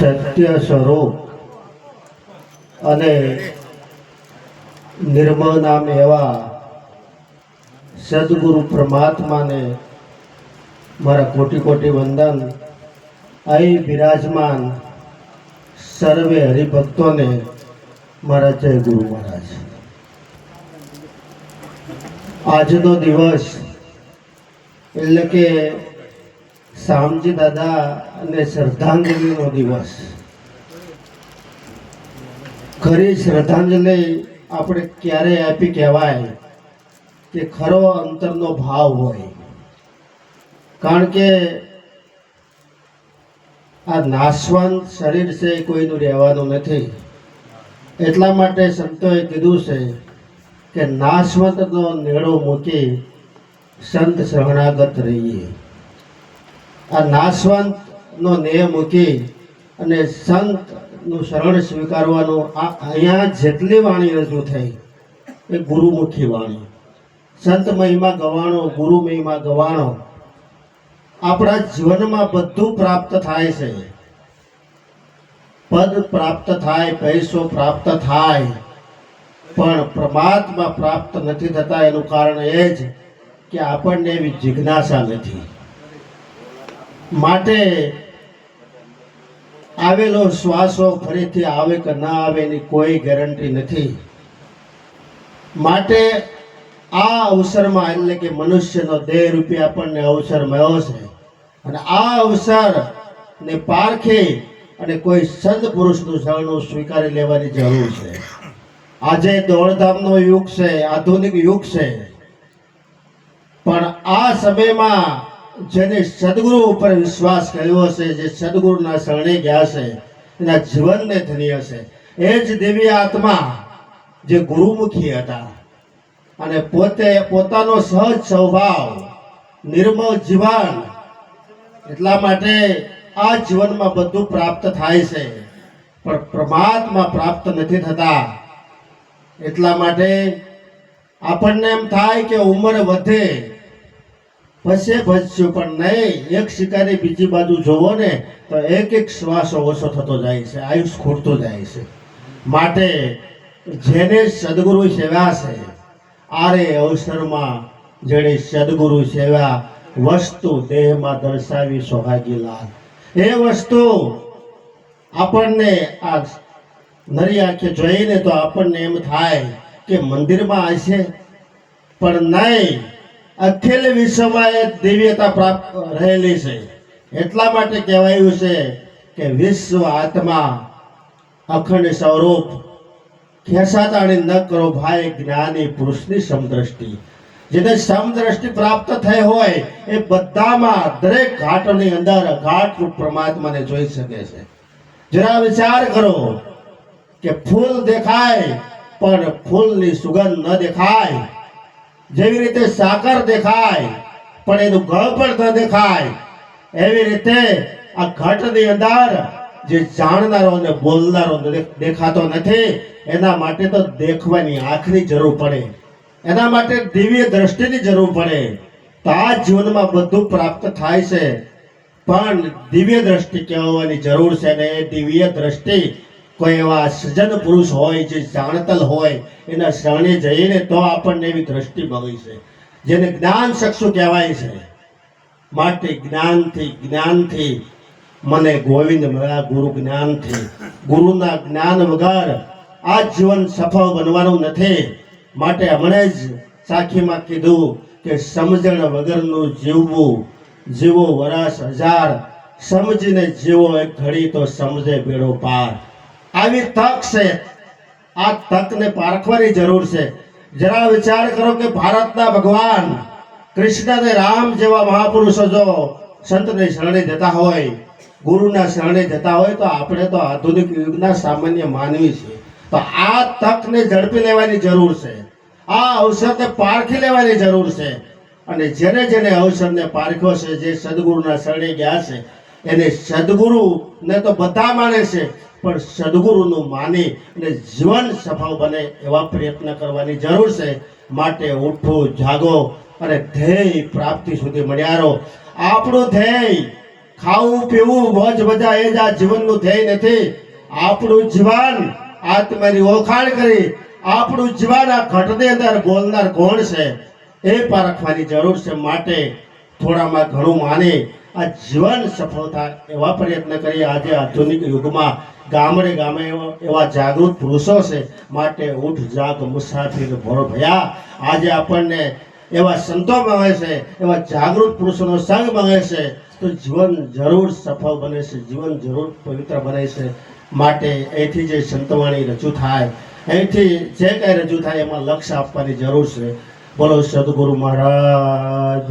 સત્ય સ્વરૂપ અને નિર્મળ નામ એવા સદગુરુ પરમાત્માને મારા કોટી કોટી વંદન. અહીં બિરાજમાન સર્વે હરિભક્તોને મારા જય ગુરુ મહારાજ. આજનો દિવસ એટલે કે શામજી દાદા અને શ્રદ્ધાંજલિનો દિવસ. ખરી શ્રદ્ધાંજલિ આપણે ક્યારે આપી કહેવાય કે ખરો અંતરનો ભાવ હોય. કારણ કે આ નાશવંત શરીર છે કોઈનું રહેવાનું નથી. એટલા માટે સંતોએ કીધું છે કે નાશવંતનો નેડો મૂકી સંત શરણાગત રહીએ. આ નાશવંતનો નેહ મૂકી અને સંતનું શરણ સ્વીકારવાનું આ અહીંયા જેટલી વાણી રજૂ થઈ, એ ગુરુમુખી વાણી. સંત મહિમા ગવાણો, ગુરુ મહિમા ગવાણો, આપણા જીવનમાં બધું પ્રાપ્ત થાય છે. પદ પ્રાપ્ત થાય, પૈસો પ્રાપ્ત થાય, પણ પરમાત્મા પ્રાપ્ત નથી થતા, એનું કારણ એ જ કે આપણને એવી જિજ્ઞાસા નથી. માટે આવેલો શ્વાસો ફરીથી આવે કે ના આવે એની કોઈ ગેરંટી નથી. માટે આ અવસરમાં એટલે કે મનુષ્યનો દેહ રૂપિયા આપણને અવસર મળ્યો છે. અને આ અવસર ને પારખી અને કોઈ સંત પુરુષનું શરણું સ્વીકારી લેવાની જરૂર છે. આજે દોડધામનો યુગ છે, આધુનિક યુગ છે. પણ આ સમયમાં જેને સદગુરુ ઉપર વિશ્વાસ કર્યો હશે, જે સદગુરુના શરણે ગયા છે એના જીવનને ધન્ય હશે. એ જ દેવી આત્મા જે ગુરુમુખી હતા. અને પોતે પોતાનો સહજ સ્વભાવ, નિર્મળ જીવન એટલા માટે આ જીવનમાં બધું પ્રાપ્ત થાય છે. પણ પરમાત્મા પ્રાપ્ત નથી થતા. એટલા માટે આપણને એમ થાય કે ઉંમર વધે પછી ભસ્યું પણ નહીં, એક શિકારી બીજી બાજુ જોવો ને, તો એક એક શ્વાસ ઓછો થતો જાય છે, આયુષ ખૂટતો જાય છે. માટે જેને સદગુરુ સેવા છે, આરે અવસરમાં જેણે સદગુરુ સેવા વસ્તુ દેહમાં દર્શાવી સોહાગી લાલ એ વસ્તુ આપણને આ નરી આંખે જોઈને તો આપણને એમ થાય કે મંદિરમાં હશે, પણ નહીં અખિલ વિશ્વમાં એ દિવ્યતા પ્રાપ્ત રહેલી છે. એટલા માટે કહેવાયું છે કે વિશ્વ આત્મા અખંડ સ્વરૂપ ખેસાતાણી ન કરો ભાઈ જ્ઞાની પુરુષની સમદ્રષ્ટિ. જેને સમદ્રષ્ટિ પ્રાપ્ત થઈ હોય એ બધામાં દરેક ઘાટોની અંદર ઘાટ રૂપ પરમાત્માને જોઈ શકે છે. જરા વિચાર કરો કે ફૂલ દેખાય પણ ફૂલની સુગંધ ન દેખાય. જેવી રીતે સાકર દેખાય, પણ એનું ગળ પણ ન દેખાય, એવી રીતે આ ઘટની અંદર જે જાણનારો અને બોલનારો દેખાતો નથી, એના માટે તો દેખવાની આંખની જરૂર પડે. એના માટે દિવ્ય દ્રષ્ટિની જરૂર પડે. તો આ જીવનમાં બધું પ્રાપ્ત થાય છે. પણ દિવ્ય દ્રષ્ટિ કહેવાની જરૂર છે ને? એ દિવ્ય દ્રષ્ટિ કોઈ એવા સજ્જન પુરુષ હોય જે જાણતલ હોય, એના શરણે જઈને તો આપણને એવી દ્રષ્ટિ મળી છે. જેને જ્ઞાન ચક્ષુ કહેવાય છે. માટે જ્ઞાનથી જ્ઞાનથી મને ગોવિંદ મળ્યા ગુરુ જ્ઞાનથી, ગુરુના જ્ઞાન વગર આ જીવન સફળ બનવાનું નથી. માટે હમણે જ સાખીમાં કીધું કે સમજણ વગરનું જીવવું, જીવો વરસ હજાર, સમજીને જીવો એક ઘડી તો સમજે બેડો પાર. આવી તક છે. આ તકને પારખવાની જરૂર છે. જરા વિચાર કરો કે ભારતના ભગવાન કૃષ્ણ અને રામ જેવા મહાપુરુષો જો સંતને શરણે જતા હોય, ગુરુના શરણે જતા હોય, તો આપણે તો આધુનિક યુગના સામાન્ય માનવી છીએ. તો આ તકને ઝડપી લેવાની જરૂર છે. આ અવસરને પારખી લેવાની જરૂર છે. અને જેને જેને અવસરને પારખ્યો છે, જે સદગુરુના શરણે ગયા છે, એને સદગુરુને તો બધા માને છે. પણ સદગુરુનું માને અને જીવન સફળ બને એવા પ્રયત્ન કરવાની જરૂર છે. માટે ઉઠો, જાગો અને ધ્યેય પ્રાપ્તિ સુધી મળ્યા રહો આપણું ધ્યેય ખાવું, પીવું, મોજ મજા એ જ આ જીવનનું ધ્યેય નથી. આપણું જીવન આત્માની ઓળખાણ કરી, આપણું જીવન આ ઘટની અંદર બોલનાર કોણ છે. એ પારખવાની જરૂર છે. માટે થોડામાં ઘણું માની આ જીવન સફળ થાય એવા પ્રયત્ન કરીએ. આજે આધુનિક યુગમાં ગામડે ગામે એવા- જાગૃત પુરુષો છે. માટે ઉઠ જાગ મુસાફિર ભરો ભયા આજે આપણને એવા સંતો માંગે છે, એવા જાગૃત પુરુષોનો સંગ માંગે છે. તો જીવન જરૂર સફળ બને છે, જીવન જરૂર પવિત્ર બને છે. માટે અહીંથી જે સંતવાણી રજૂ થાય, અહીંથી જે કાંઈ રજૂ થાય એમાં લક્ષ્ય આપવાની જરૂર છે. બોલો સદગુરુ મહારાજ.